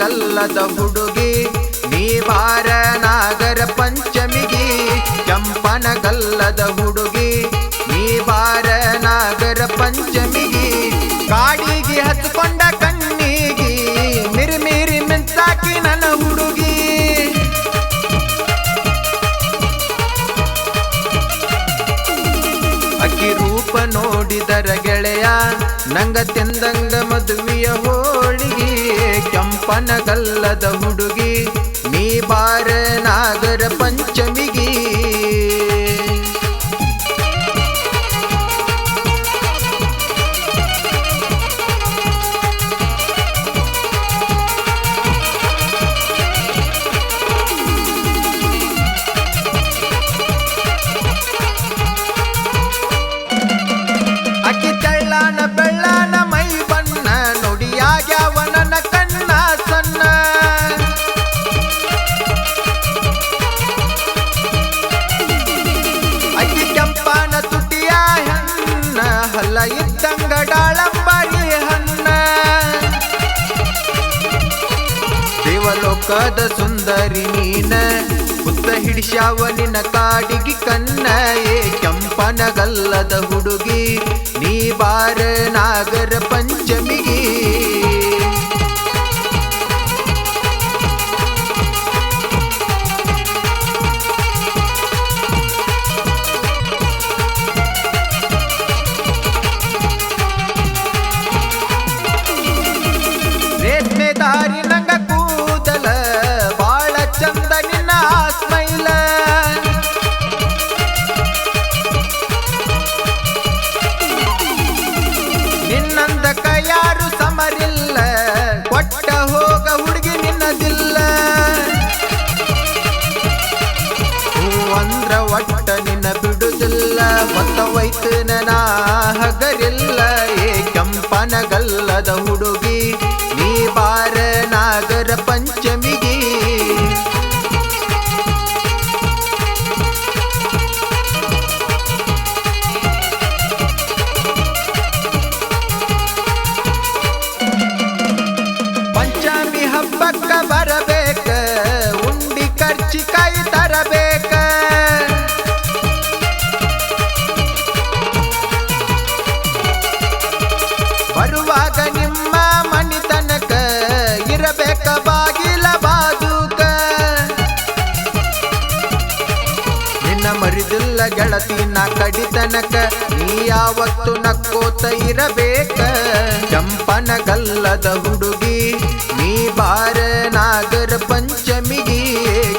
ಗಲ್ಲದ ಹುಡುಗಿ ನೀ ಬಾರ ನಾಗರ ಪಂಚಮಿಗಿ. ಚಂಪನ ಗಲ್ಲದ ಹುಡುಗಿ ನೀ ಬಾರ ನಾಗರ ಪಂಚಮಿಗಿ. ಕಾಡಿಗೆ ಹತ್ಕೊಂಡ ಕಣ್ಣಿಗಿ ಮಿರಿಮಿರಿ ಮಿಂತಾಕಿ ನನ್ನ ಹುಡುಗಿ. ಅಕ್ಕಿ ರೂಪ ನೋಡಿದರ ಗೆಳೆಯ, ನಂಗ ತಿಂದಂಗ ಮದುವೆಯ ಹೋಳಿಗೆ ಕೆಂಪನ ಗಲ್ಲದ ಹುಡುಗಿ ನೀ ಬಾರ ನಾಗರ ಪಂಚಮಿಗಿ. ದೇವಲೋಕದ ಸುಂದರಿ ನೀನ ಹುತ್ತ ಹಿಡಿಸ್ಯಾವ ನಿನ್ನ ಕಾಡಿಗೆ ಕನ್ನ ಏ ಕೆಂಪನಗಲ್ಲದ ಹುಡುಗಿ ನೀ ಹಗರಿಲ್ಲ ಏ ಕೆಂಪನಗಲ್ಲದ ಹುಡುಗಿ. ನೀ ಬಾರ ನಾಗರ ಪಂಚಮಿಗಿ. ಪಂಚಮಿ ಹಬ್ಬಕ್ಕ ಬರಬೇಕ ಉಂಡಿ ಕರ್ಚಿಕಾಯಿ ತರಬೇಕ. ಮರಿದಿಲ್ಲ ಗೆಳತಿ ನಾ ಕಡಿತನಕ, ನೀ ಯಾವತ್ತು ನಕ್ಕೋತ ಇರಬೇಕ? ಚಂಪನ ಗಲ್ಲದ ಹುಡುಗಿ, ನೀ ಬಾರ ನಾಗರ ಪಂಚಮಿಗಿ.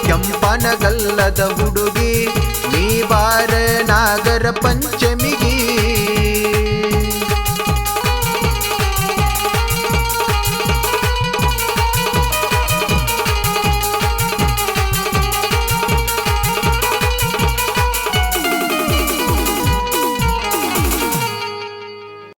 ಕೆಂಪನ ಗಲ್ಲದ ಹುಡುಗಿ, ನೀ ಬಾರ ನಾಗರ ಪಂಚ